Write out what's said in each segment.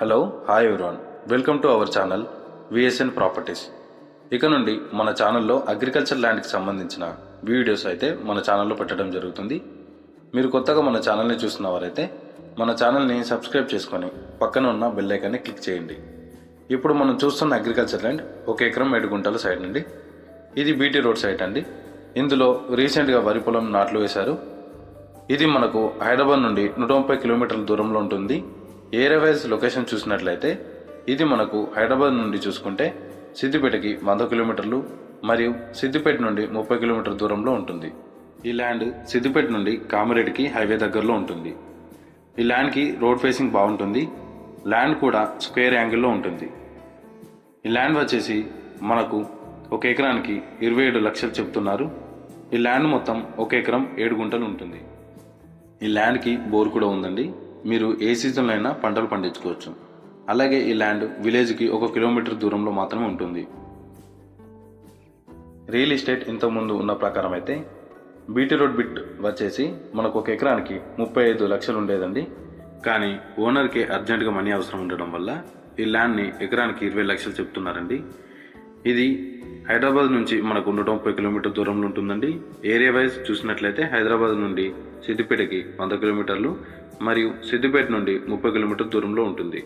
Hello hi everyone welcome to our channel VSN properties ఇక నుండి మన ఛానల్లో అగ్రికల్చర్ ల్యాండ్కి సంబంధించిన వీడియోస్ అయితే మన ఛానల్లో పెట్టడం జరుగుతుంది. మీరు కొత్తగా మన ఛానల్ని చూస్తున్నవారైతే మన ఛానల్ని సబ్స్క్రైబ్ చేసుకొని పక్కన ఉన్న బెల్ ఐకాన్ని క్లిక్ చేయండి. ఇప్పుడు మనం చూస్తున్న అగ్రికల్చర్ ల్యాండ్ ఒక ఎకరం ఏడు గుంటల సైడ్ అండి ఇది బీటీ రోడ్ సైట్ అండి. ఇందులో రీసెంట్గా వరి పొలం నాట్లు వేశారు. ఇది మనకు హైదరాబాద్ నుండి నూట ముప్పై కిలోమీటర్ల దూరంలో ఉంటుంది. ఏరియా వైజ్ లొకేషన్ చూసినట్లయితే ఇది మనకు హైదరాబాద్ నుండి చూసుకుంటే సిద్దిపేటకి వంద కిలోమీటర్లు మరియు సిద్దిపేట నుండి ముప్పై కిలోమీటర్ల దూరంలో ఉంటుంది. ఈ ల్యాండ్ సిద్దిపేట నుండి కామిరెడ్డికి హైవే దగ్గరలో ఉంటుంది. ఈ ల్యాండ్కి రోడ్ ఫేసింగ్ బాగుంటుంది. ల్యాండ్ కూడా స్క్వేర్ యాంగిల్లో ఉంటుంది. ఈ ల్యాండ్ వచ్చేసి మనకు ఒక ఎకరానికి ఇరవై ఏడు లక్షలు చెప్తున్నారు ఈ ల్యాండ్ మొత్తం ఒక ఎకరం ఏడు గుంటలు ఉంటుంది. ఈ ల్యాండ్కి బోర్ కూడా ఉందండి. మీరు ఏ సీజన్లో అయినా పంటలు పండించుకోవచ్చు. అలాగే ఈ ల్యాండ్ విలేజ్కి ఒక కిలోమీటర్ దూరంలో మాత్రమే ఉంటుంది. రియల్ ఎస్టేట్ ఇంతకుముందు ఉన్న ప్రకారం అయితే బీటీ రోడ్ బిట్ వచ్చేసి మనకు ఒక ఎకరానికి ముప్పై ఐదు లక్షలు ఉండేదండి. కానీ ఓనర్కి అర్జెంటుగా మనీ అవసరం ఉండడం వల్ల ఈ ల్యాండ్ని ఎకరానికి ఇరవై లక్షలు చెప్తున్నారండి. ఇది హైదరాబాద్ నుంచి మనకు నూట ముప్పై కిలోమీటర్ దూరంలో ఉంటుందండి. ఏరియా వైజ్ చూసినట్లయితే హైదరాబాద్ నుండి సిద్దిపేటకి వంద కిలోమీటర్లు మరియు సిద్దిపేట నుండి ముప్పై కిలోమీటర్ దూరంలో ఉంటుంది.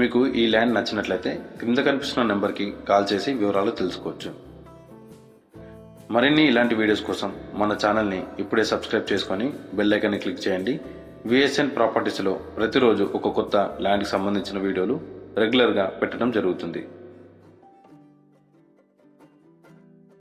మీకు ఈ ల్యాండ్ నచ్చినట్లయితే క్రింద కనిపిస్తున్న నెంబర్కి కాల్ చేసి వివరాలు తెలుసుకోవచ్చు. మరిన్ని ఇలాంటి వీడియోస్ కోసం మన ఛానల్ని ఇప్పుడే సబ్స్క్రైబ్ చేసుకొని బెల్ ఐకాన్ని క్లిక్ చేయండి. విఎస్ఎన్ ప్రాపర్టీస్లో ప్రతిరోజు ఒక కొత్త ల్యాండ్కి సంబంధించిన వీడియోలు రెగ్యులర్గా పెట్టడం జరుగుతుంది.